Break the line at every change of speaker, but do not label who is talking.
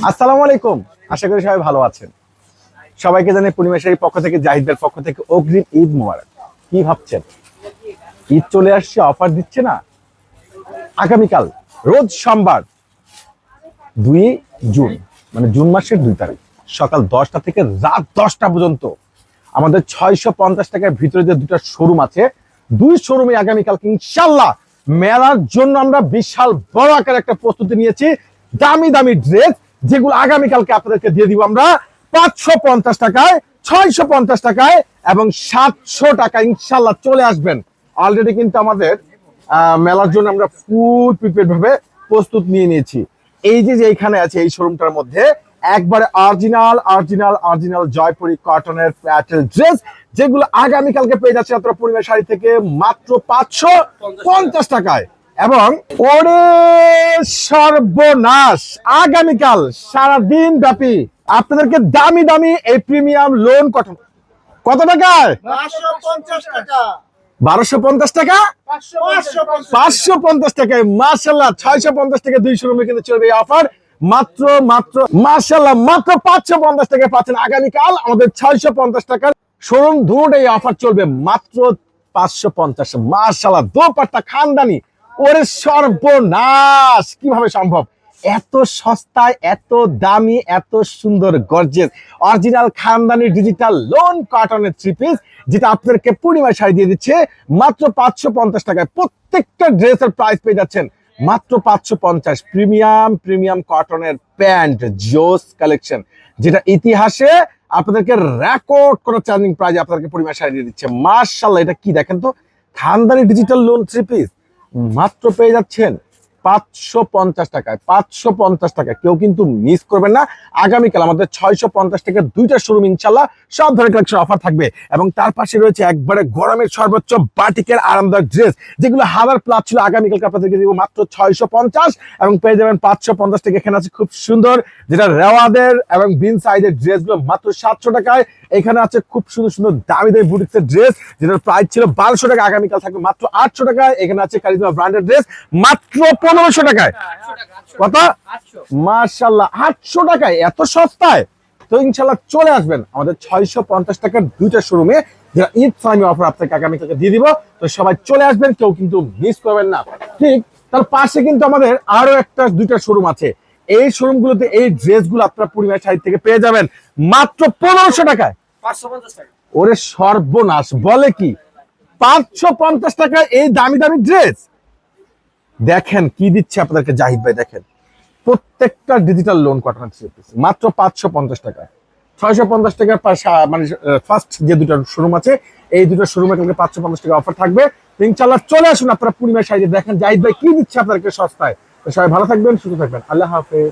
আসসালামু আলাইকুম। আশা করি সবাই ভালো আছেন। সবাইকে জানি পূর্ণিমা পক্ষ থেকে, জাহিদের পক্ষ থেকে অগ্রিম ঈদ মোবারক। কি ভাবছেন? ঈদ চলে আসছে, অফার দিচ্ছে না? আগামীকাল, রোজ সোমবার, দুই জুন মানে জুন মাসের দুই তারিখ, সকাল দশটা থেকে রাত দশটা পর্যন্ত। আমাদের ছয়শো পঞ্চাশ টাকার ভিতরে যে দুটো শোরুম আছে, দুই শোরুমে আগামীকাল ইনশাল্লাহ মেলার জন্য আমরা বিশাল বড় আকার একটা প্রস্তুতি নিয়েছি। দামি দামি ড্রেস যেগুলো আগামীকালকে আপনাদেরকে দিয়ে দিব আমরা, পাঁচশো পঞ্চাশ টাকায়, ছয়শো পঞ্চাশ টাকায় এবং সাতশো টাকা ইনশাল্লাহ চলে আসবেন। অলরেডি কিন্তু আমাদের মেলার জন্য আমরা ফুল প্রিপেয়ার ভাবে প্রস্তুত নিয়ে নিয়েছি। এই যে যে এখানে আছে এই শোরুমটার মধ্যে, একবারে অরিজিনাল অরিজিনাল অরিজিনাল জয়পুরি কটনের প্যাটেল ড্রেস যেগুলো আগামীকালকে পেয়ে যাচ্ছে আপনারা পূর্ণিমা শাড়ি থেকে মাত্র পাঁচশো পঞ্চাশ টাকায়। এবং ওরে সর্বনাশ আগামীকাল সারা দিন ব্যাপী আপনাদেরকে দামি দামি এই প্রিমিয়াম লোন কটন কত টাকায় বারোশো পঞ্চাশ টাকা?
পাঁচশো পঞ্চাশ
টাকায় মার্শাল্লাহ ছয়শো পঞ্চাশ টাকা দুইশো রুমে কিন্তু চলবে এই অফার মাত্র মাত্র মার্শাল্লাহ মাত্র পাঁচশো পঞ্চাশ টাকা পাচ্ছেন আগামীকাল আমাদের ছয়শো পঞ্চাশ টাকার শোরুম। দুটোই এই অফার চলবে মাত্র পাঁচশো পঞ্চাশ। মার্শাল্লাহ দোপাট্টা খানদানি ওরে সর্বনাশ! কীভাবে সম্ভব? এত সস্তায়, এত দামি, এত সুন্দর গর্জেস অরিজিনাল খানদানি ডিজিটাল লোন কটনের থ্রি পিস যেটা আপনাদেরকে পূর্ণিমা শাড়ি দিয়ে দিচ্ছে, মাত্র পাঁচশো পঞ্চাশ টাকায়। প্রত্যেকটা ড্রেসের প্রাইস পেয়ে যাচ্ছেন। মাত্র পাঁচশো পঞ্চাশ। প্রিমিয়াম প্রিমিয়াম কটনের প্যান্ট, জোস কালেকশন যেটা ইতিহাসে আপনাদেরকে রেকর্ড করা চ্যালেঞ্জিং প্রাইজ আপনাদেরকে পরিমাণ শাড়ি দিয়ে দিচ্ছে। মার্শাল্লাহ এটা কি দেখেন তো? খানদানি ডিজিটাল লোন থ্রি পিস মাত্র পেয়ে যাচ্ছেন পাঁচশো পঞ্চাশ টাকায়, পাঁচশো পঞ্চাশ টাকা কেউ কিন্তু মিস করবেন না। আগামীকাল আমাদের ছয়শো পঞ্চাশ টাকা দুইটা শোরুম ইনশাল্লাহ সব ধরনের কালেকশন অফার থাকবে এবং তার পাশে রয়েছে একবারে গরমের সর্বোচ্চ বাটিকের আরামদায়ক ড্রেস যেগুলো হাজার প্লাস ছিল। আগামীকালকে আপনাদেরকে দিব মাত্র ছয়শো পঞ্চাশ এবং পেয়ে যাবেন পাঁচশো পঞ্চাশ টাকা এখানে আছে খুব সুন্দর যেটা রেওয়াদের এবং বিন সাইজের ড্রেসগুলো মাত্র সাতশো টাকায়। এখানে আছে খুব সুন্দর সুন্দর দামি দামি বুটিক্সের ড্রেস যেটার প্রাইস ছিল বারোশো টাকা, আগামীকাল থাকবে মাত্র আটশো টাকায়। এখানে আছে কারিজমা ব্র্যান্ডের ড্রেস মাত্র পনেরোশো টাকায়। কত? মার্শাল্লাহ আটশো টাকায়, এত সস্তায়? তো ইনশাল্লাহ চলে আসবেন আমাদের ছয়শো পঞ্চাশ টাকার দুইটা শোরুমে যেটা ঈদ সাইমি অফার আপনাকে আগামীকালকে দিয়ে দিব। তো সবাই চলে আসবেন, কেউ কিন্তু মিস করবেন না। ঠিক, তার পাশে কিন্তু আমাদের আরও একটা দুইটা শোরুম আছে। এই শোরুমগুলোতে এই ড্রেসগুলো আপনারা পরিবার সাইড থেকে পেয়ে যাবেন, মাত্র পনেরোশো টাকায়। ওরে সর্বনাশ, বলে কি? পাঁচশো পঞ্চাশ টাকায় এই দামি দামি ড্রেস দেখেন কি দিচ্ছে আপনাদেরকে, জাহিদ ভাই, দেখেন। প্রত্যেকটা ডিজিটাল লোন কটানো মাত্র পাঁচশো পঞ্চাশ টাকা। ছয়শো পঞ্চাশ টাকার মানে ফার্স্ট যে দুটো শোরুম আছে, এই দুটো শোরুমে কালকে পাঁচশো পঞ্চাশ টাকা অফার থাকবে। ইনশাল্লাহ চলে আসুন আপনারা পূর্ণিমার সাইজে দেখেন, জাহিদ ভাই কি দিচ্ছে আপনাদেরকে সস্তায়। সবাই ভালো থাকবেন, সুস্থ থাকবেন। আল্লাহ হাফেজ।